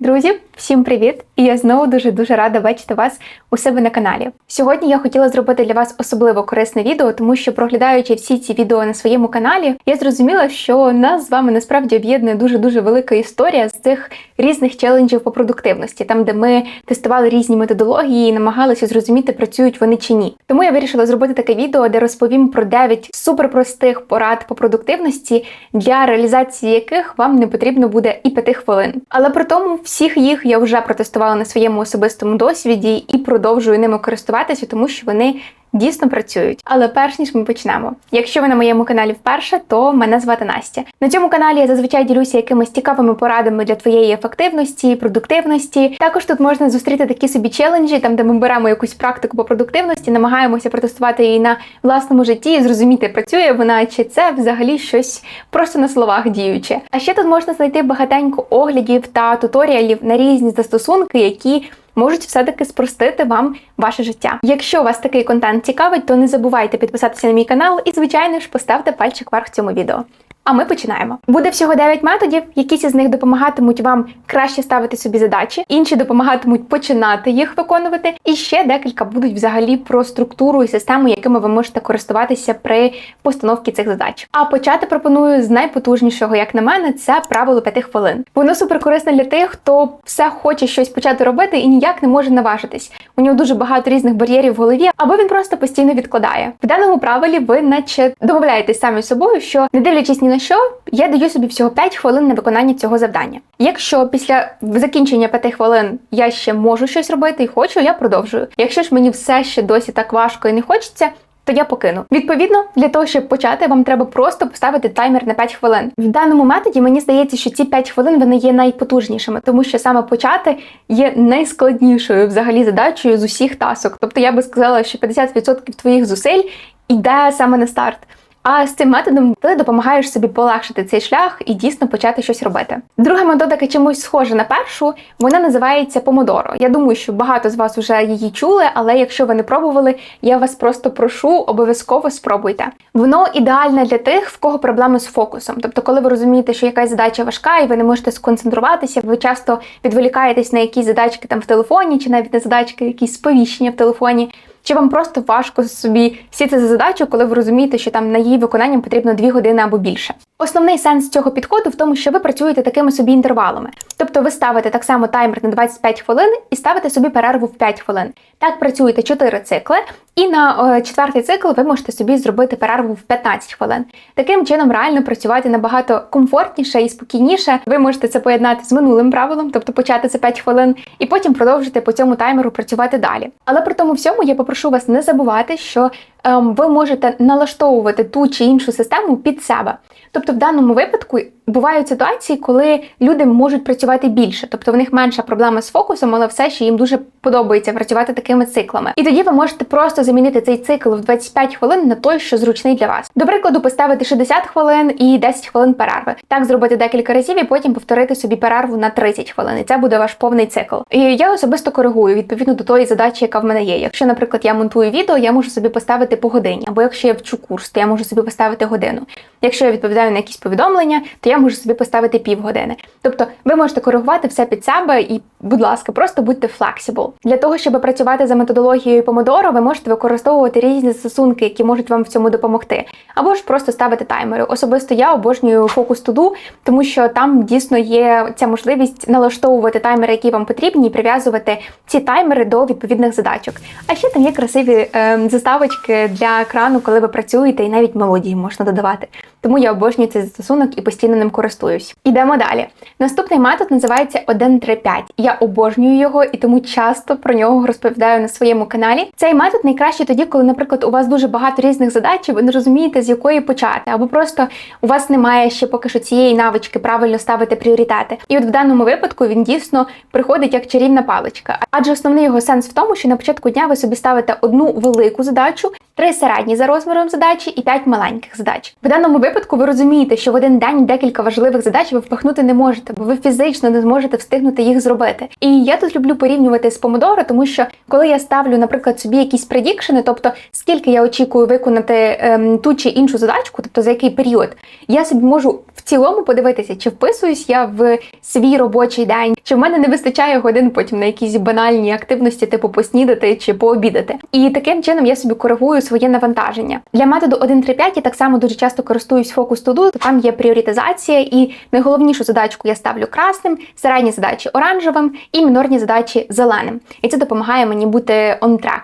Друзі, всім привіт! І я знову дуже дуже рада бачити вас у себе на каналі. Сьогодні я хотіла зробити для вас особливо корисне відео, тому що проглядаючи всі ці відео на своєму каналі, я зрозуміла, що нас з вами насправді об'єднує дуже дуже велика історія з цих різних челенджів по продуктивності, там де ми тестували різні методології і намагалися зрозуміти, працюють вони чи ні. Тому я вирішила зробити таке відео, де розповім про 9 суперпростих порад по продуктивності, для реалізації яких вам не потрібно буде і 5 хвилин. Але при тому всіх їх я вже протестувала на своєму особистому досвіді і продовжую ними користуватися, тому що вони дійсно працюють. Але перш ніж ми почнемо. Якщо ви на моєму каналі вперше, то мене звати Настя. На цьому каналі я зазвичай ділюся якимись цікавими порадами для твоєї ефективності, продуктивності. Також тут можна зустріти такі собі челенджі, там де ми беремо якусь практику по продуктивності, намагаємося протестувати її на власному житті і зрозуміти, працює вона чи це взагалі щось просто на словах діюче. А ще тут можна знайти багатенько оглядів та туторіалів на різні застосунки, які можуть все-таки спростити вам ваше життя. Якщо вас такий контент цікавить, то не забувайте підписатися на мій канал і, звичайно ж, поставте пальчик вверх цьому відео. А ми починаємо. Буде всього 9 методів. Якісь із них допомагатимуть вам краще ставити собі задачі, інші допомагатимуть починати їх виконувати. І ще декілька будуть взагалі про структуру і систему, якими ви можете користуватися при постановці цих задач. А почати пропоную з найпотужнішого, як на мене, це правило 5 хвилин. Воно суперкорисне для тих, хто все хоче щось почати робити і ніяк не може наважитись. У нього дуже багато різних бар'єрів в голові, або він просто постійно відкладає. В даному правилі ви наче домовляєтесь самі собою, що не дивлячись ні на що, я даю собі всього 5 хвилин на виконання цього завдання. Якщо після закінчення 5 хвилин я ще можу щось робити і хочу, я продовжую. Якщо ж мені все ще досі так важко і не хочеться. То я покину. Відповідно, для того, щоб почати, вам треба просто поставити таймер на 5 хвилин. В даному методі мені здається, що ці 5 хвилин вони є найпотужнішими, тому що саме почати є найскладнішою взагалі задачею з усіх тасок. Тобто я би сказала, що 50% твоїх зусиль йде саме на старт. А з цим методом ти допомагаєш собі полегшити цей шлях і дійсно почати щось робити. Друга методика чомусь схожа на першу, вона називається помодоро. Я думаю, що багато з вас вже її чули, але якщо ви не пробували, я вас просто прошу, обов'язково спробуйте. Воно ідеальне для тих, в кого проблеми з фокусом. Тобто, коли ви розумієте, що якась задача важка, і ви не можете сконцентруватися, ви часто відволікаєтесь на якісь задачки там в телефоні, чи навіть на задачки, якісь сповіщення в телефоні. Чи вам просто важко собі сіти за задачу, коли ви розумієте, що там на її виконання потрібно 2 години або більше? Основний сенс цього підходу в тому, що ви працюєте такими собі інтервалами. Тобто ви ставите так само таймер на 25 хвилин і ставите собі перерву в 5 хвилин. Так працюєте 4 цикли, і на е, четвертий цикл ви можете собі зробити перерву в 15 хвилин. Таким чином реально працювати набагато комфортніше і спокійніше. Ви можете це поєднати з минулим правилом, тобто почати за 5 хвилин, і потім продовжити по цьому таймеру працювати далі. Але при тому всьому я попрошу вас не забувати, що ем, ви можете налаштовувати ту чи іншу систему під себе. Тобто, в даному випадку бувають ситуації, коли люди можуть працювати більше, тобто в них менша проблема з фокусом, але все ще їм дуже подобається працювати такими циклами. І тоді ви можете просто замінити цей цикл в 25 хвилин на той, що зручний для вас. До прикладу, поставити 60 хвилин і 10 хвилин перерви. Так зробити декілька разів і потім повторити собі перерву на 30 хвилин. І це буде ваш повний цикл. І я особисто коригую відповідно до тої задачі, яка в мене є. Якщо, наприклад, я монтую відео, я можу собі поставити по годині, або якщо я вчу курс, то я можу собі поставити годину. Якщо я відповідаю на якісь повідомлення, то я можу собі поставити півгодини. Тобто ви можете коригувати все під себе і, будь ласка, просто будьте flexible. Для того, щоб працювати за методологією Pomodoro, ви можете використовувати різні застосунки, які можуть вам в цьому допомогти, або ж просто ставити таймери. Особисто я обожнюю To Do, тому що там дійсно є ця можливість налаштовувати таймери, які вам потрібні, і прив'язувати ці таймери до відповідних задачок. А ще там є красиві е, заставочки для екрану, коли ви працюєте, і навіть мелодії можна додавати. Тому я обожнюю цей застосунок і постійно ним користуюсь. Ідемо далі. Наступний метод називається 135. Я обожнюю його і тому часто про нього розповідаю на своєму каналі. Цей метод найкращий тоді, коли, наприклад, у вас дуже багато різних задач, і ви не розумієте, з якої почати, або просто у вас немає ще поки що цієї навички правильно ставити пріоритети. І от в даному випадку він дійсно приходить як чарівна паличка. Адже основний його сенс в тому, що на початку дня ви собі ставите одну велику задачу, три середні за розміром задачі і п'ять маленьких задач. В даному випадку випадку ви розумієте, що в один день декілька важливих задач ви впихнути не можете, бо ви фізично не зможете встигнути їх зробити. І я тут люблю порівнювати з помодоро, тому що коли я ставлю, наприклад, собі якісь предікшени, тобто скільки я очікую виконати ем, ту чи іншу задачку, тобто за який період, я собі можу в цілому подивитися, чи вписуюсь я в свій робочий день, чи в мене не вистачає годин потім на якісь банальні активності, типу поснідати чи пообідати. І таким чином я собі коригую своє навантаження. Для методу 1.3.5 я так само дуже часто користуюсь фокус туду, то там є пріоритизація, і найголовнішу задачку я ставлю красним, середні задачі оранжевим і мінорні задачі зеленим. І це допомагає мені бути on track.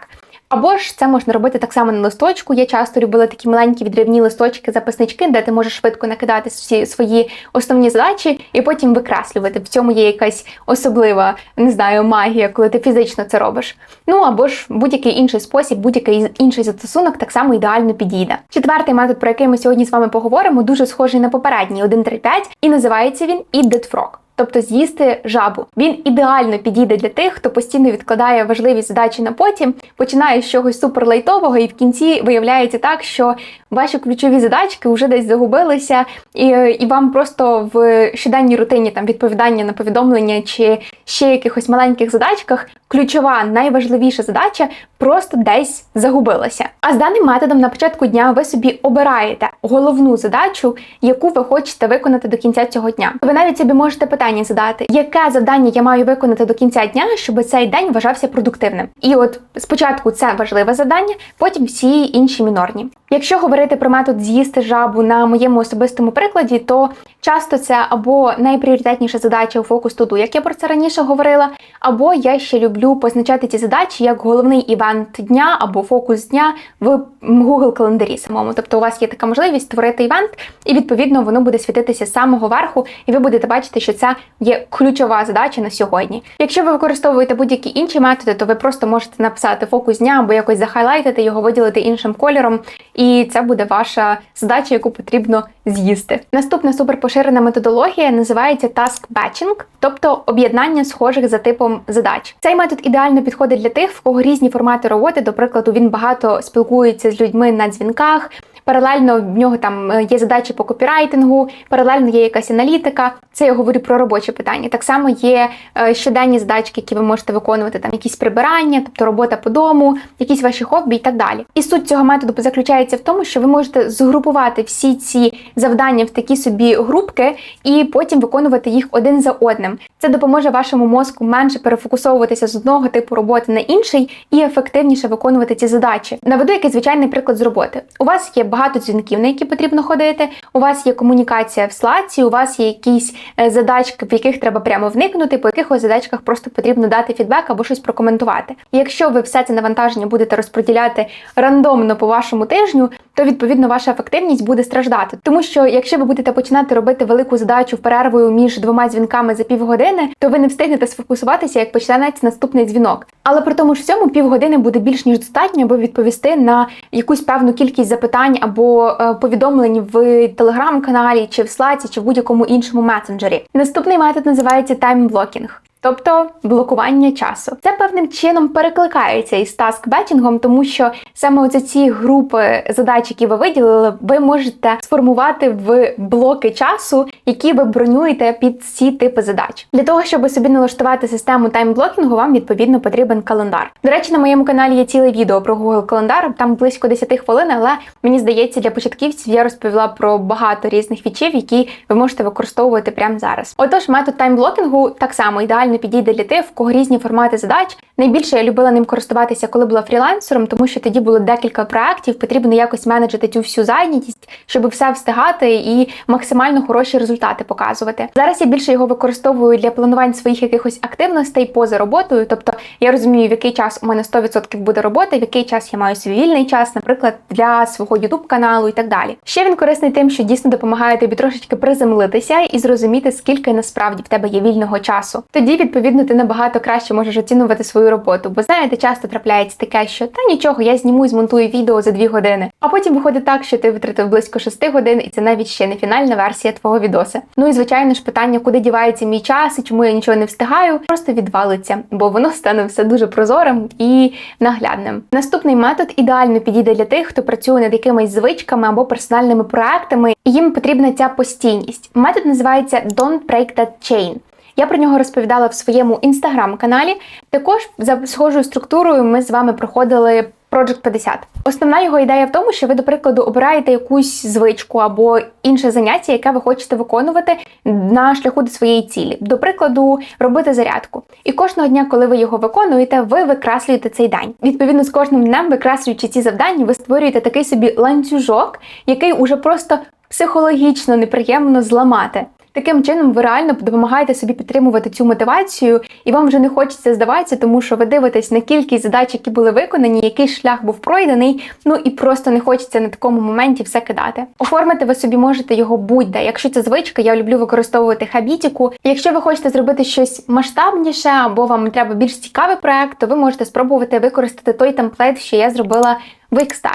Або ж це можна робити так само на листочку. Я часто любила такі маленькі відривні листочки, записнички, де ти можеш швидко накидати всі свої основні задачі і потім викреслювати. В цьому є якась особлива, не знаю, магія, коли ти фізично це робиш. Ну або ж будь-який інший спосіб, будь-який інший застосунок так само ідеально підійде. Четвертий метод, про який ми сьогодні з вами поговоримо, дуже схожий на попередній 1.3.5 і називається він Eat That Frog тобто з'їсти жабу. Він ідеально підійде для тих, хто постійно відкладає важливі задачі на потім, починає з чогось суперлайтового, і в кінці виявляється так, що ваші ключові задачки вже десь загубилися, і і вам просто в щоденній рутині там відповідання на повідомлення чи ще якихось маленьких задачках ключова найважливіша задача просто десь загубилася. А з даним методом на початку дня ви собі обираєте головну задачу, яку ви хочете виконати до кінця цього дня. Ви навіть собі можете питання задати, яке завдання я маю виконати до кінця дня, щоб цей день вважався продуктивним. І от спочатку це важливе завдання, потім всі інші мінорні. Якщо говорити про метод з'їсти жабу на моєму особистому прикладі, то часто це або найпріоритетніша задача у фокус туду, як я про це раніше говорила, або я ще люблю позначати ці задачі як головний івент дня або фокус дня в Google календарі самому. Тобто у вас є така можливість створити івент, і відповідно воно буде світитися з самого верху, і ви будете бачити, що це є ключова задача на сьогодні. Якщо ви використовуєте будь-які інші методи, то ви просто можете написати фокус дня або якось захайлайтити його, виділити іншим кольором і це буде ваша задача, яку потрібно з'їсти. Наступна суперпоширена методологія називається task batching, тобто об'єднання схожих за типом задач. Цей метод ідеально підходить для тих, в кого різні формати роботи. До прикладу, він багато спілкується з людьми на дзвінках. Паралельно в нього там е, є задачі по копірайтингу, паралельно є якась аналітика. Це я говорю про робочі питання. Так само є е, щоденні задачки, які ви можете виконувати, там якісь прибирання, тобто робота по дому, якісь ваші хобі і так далі. І суть цього методу заключається в тому, що ви можете згрупувати всі ці завдання в такі собі групки і потім виконувати їх один за одним. Це допоможе вашому мозку менше перефокусовуватися з одного типу роботи на інший і ефективніше виконувати ці задачі. Наведу якийсь звичайний приклад з роботи. У вас є багато дзвінків, на які потрібно ходити. У вас є комунікація в слаці, у вас є якісь е, задачки, в яких треба прямо вникнути, по якихось задачках просто потрібно дати фідбек або щось прокоментувати. І якщо ви все це навантаження будете розподіляти рандомно по вашому тижню, то відповідно ваша ефективність буде страждати. Тому що якщо ви будете починати робити велику задачу перервою між двома дзвінками за півгодини, то ви не встигнете сфокусуватися, як почнеться наступний дзвінок. Але при тому ж всьому півгодини буде більш ніж достатньо, аби відповісти на якусь певну кількість запитань або е, повідомлень в телеграм-каналі, чи в слаці, чи в будь-якому іншому месенджері. Наступний метод називається таймблокінг. Тобто блокування часу. Це певним чином перекликається із таскбетінгом, тому що саме оці ці групи задач, які ви виділили, ви можете сформувати в блоки часу, які ви бронюєте під ці типи задач. Для того, щоб собі налаштувати систему таймблокінгу, вам відповідно потрібен календар. До речі, на моєму каналі є ціле відео про Google календар, там близько 10 хвилин, але мені здається, для початківців я розповіла про багато різних фічів, які ви можете використовувати прямо зараз. Отож, метод таймблокінгу так само ідеально ідеально підійде для тих, в кого різні формати задач. Найбільше я любила ним користуватися, коли була фрілансером, тому що тоді було декілька проєктів, потрібно якось менеджити цю всю зайнятість, щоб все встигати і максимально хороші результати показувати. Зараз я більше його використовую для планувань своїх якихось активностей поза роботою. Тобто я розумію, в який час у мене 100% буде робота, в який час я маю свій вільний час, наприклад, для свого youtube каналу і так далі. Ще він корисний тим, що дійсно допомагає тобі трошечки приземлитися і зрозуміти, скільки насправді в тебе є вільного часу. Тоді відповідно ти набагато краще можеш оцінювати свою роботу. Бо знаєте, часто трапляється таке, що та нічого, я зніму і змонтую відео за 2 години. А потім виходить так, що ти витратив близько 6 годин, і це навіть ще не фінальна версія твого відоса. Ну і звичайно ж питання, куди дівається мій час і чому я нічого не встигаю, просто відвалиться, бо воно стане все дуже прозорим і наглядним. Наступний метод ідеально підійде для тих, хто працює над якимись звичками або персональними проектами, і їм потрібна ця постійність. Метод називається Don't Break That Chain. Я про нього розповідала в своєму інстаграм-каналі. Також за схожою структурою ми з вами проходили Project 50. Основна його ідея в тому, що ви, до прикладу, обираєте якусь звичку або інше заняття, яке ви хочете виконувати на шляху до своєї цілі. До прикладу, робити зарядку. І кожного дня, коли ви його виконуєте, ви викреслюєте цей день. Відповідно, з кожним днем, викреслюючи ці завдання, ви створюєте такий собі ланцюжок, який уже просто психологічно неприємно зламати. Таким чином, ви реально допомагаєте собі підтримувати цю мотивацію, і вам вже не хочеться здаватися, тому що ви дивитесь на кількість задач, які були виконані, який шлях був пройдений. Ну і просто не хочеться на такому моменті все кидати. Оформити ви собі можете його будь-де. Якщо це звичка, я люблю використовувати хабітіку. Якщо ви хочете зробити щось масштабніше, або вам треба більш цікавий проект, то ви можете спробувати використати той темплейт, що я зробила Wix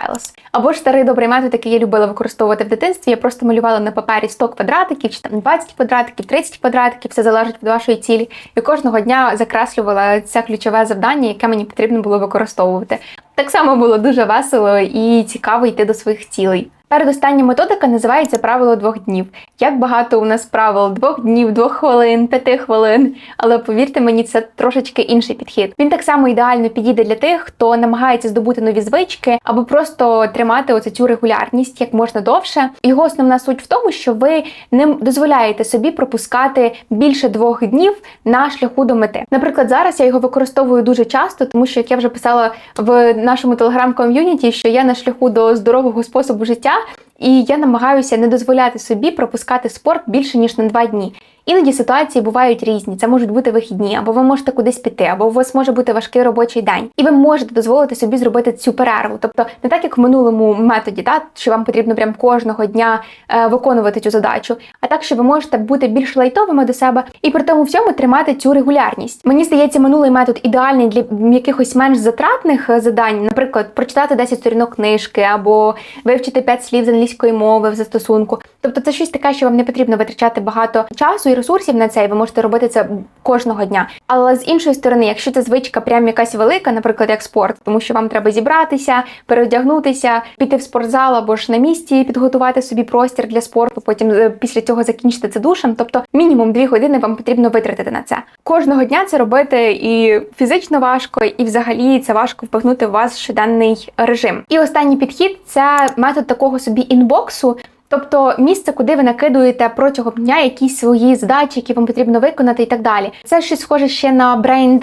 Або ж старий добрий метод, який я любила використовувати в дитинстві. Я просто малювала на папері 100 квадратиків, чи там 20 квадратиків, 30 квадратиків, все залежить від вашої цілі. І кожного дня закреслювала це ключове завдання, яке мені потрібно було використовувати. Так само було дуже весело і цікаво йти до своїх цілей. Передостання методика називається правило двох днів. Як багато у нас правил двох днів, двох хвилин, п'яти хвилин. Але повірте мені, це трошечки інший підхід. Він так само ідеально підійде для тих, хто намагається здобути нові звички або просто тримати оцю цю регулярність як можна довше. Його основна суть в тому, що ви не дозволяєте собі пропускати більше двох днів на шляху до мети. Наприклад, зараз я його використовую дуже часто, тому що як я вже писала в нашому телеграм-ком'юніті, що я на шляху до здорового способу життя. І я намагаюся не дозволяти собі пропускати спорт більше ніж на два дні. Іноді ситуації бувають різні. Це можуть бути вихідні, або ви можете кудись піти, або у вас може бути важкий робочий день, і ви можете дозволити собі зробити цю перерву. Тобто не так, як в минулому методі, та що вам потрібно прям кожного дня е, виконувати цю задачу, а так, що ви можете бути більш лайтовими до себе і при тому всьому тримати цю регулярність. Мені здається, минулий метод ідеальний для якихось менш затратних е, задань, наприклад, прочитати 10 сторінок книжки або вивчити 5 слів з англійської мови в застосунку. Тобто, це щось таке, що вам не потрібно витрачати багато часу і ресурсів на це, і ви можете робити це кожного дня. Але з іншої сторони, якщо це звичка прям якась велика, наприклад, як спорт, тому що вам треба зібратися, переодягнутися, піти в спортзал або ж на місці, підготувати собі простір для спорту, потім е, після цього закінчити це душем. Тобто мінімум дві години вам потрібно витратити на це. Кожного дня це робити і фізично важко, і взагалі це важко впихнути в вас щоденний режим. І останній підхід це метод такого собі інбоксу. Тобто місце, куди ви накидуєте протягом дня якісь свої задачі, які вам потрібно виконати, і так далі. Це щось схоже ще на brain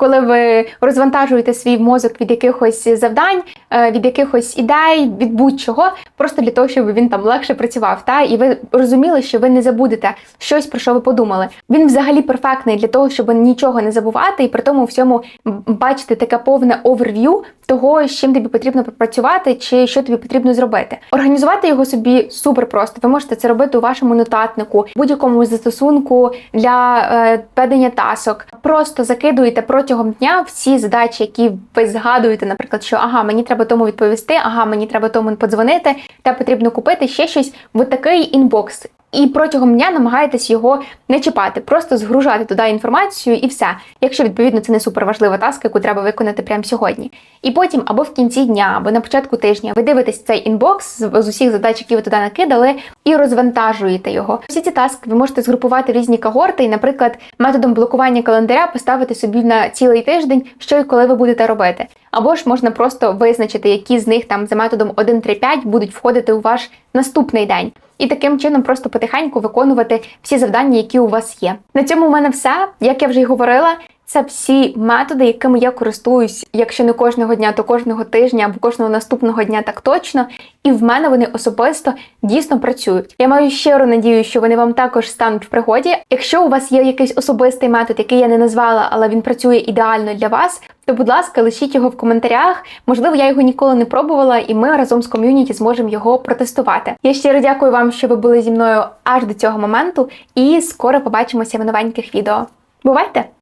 коли ви розвантажуєте свій мозок від якихось завдань, е, від якихось ідей, від будь-чого, просто для того, щоб він там легше працював. Та і ви розуміли, що ви не забудете щось, про що ви подумали. Він взагалі перфектний для того, щоб нічого не забувати, і при тому всьому бачити таке повне оверв'ю того, з чим тобі потрібно попрацювати, чи що тобі потрібно зробити. Організувати його собі супер просто. Ви можете це робити у вашому нотатнику, будь-якому застосунку для е, ведення тасок. Просто закидуєте протягом дня всі задачі, які ви згадуєте, наприклад, що ага, мені треба тому відповісти, ага, мені треба тому подзвонити, та потрібно купити ще щось в такий інбокс. І протягом дня намагаєтесь його не чіпати, просто згружати туди інформацію і все. Якщо відповідно це не суперважлива таска, яку треба виконати прямо сьогодні. І потім або в кінці дня, або на початку тижня ви дивитесь цей інбокс з усіх задач, які ви туди накидали, і розвантажуєте його. Всі ці таски ви можете згрупувати в різні когорти, і, наприклад, методом блокування календаря поставити собі на цілий тиждень, що і коли ви будете робити. Або ж можна просто визначити, які з них там за методом 1-3-5 будуть входити у ваш наступний день і таким чином просто потихеньку виконувати всі завдання, які у вас є. На цьому у мене все. Як я вже й говорила, це всі методи, якими я користуюсь, якщо не кожного дня, то кожного тижня або кожного наступного дня так точно. І в мене вони особисто дійсно працюють. Я маю щиру надію, що вони вам також стануть в пригоді. Якщо у вас є якийсь особистий метод, який я не назвала, але він працює ідеально для вас, то, будь ласка, лишіть його в коментарях. Можливо, я його ніколи не пробувала, і ми разом з ком'юніті зможемо його протестувати. Я щиро дякую вам, що ви були зі мною аж до цього моменту, і скоро побачимося в новеньких відео. Бувайте!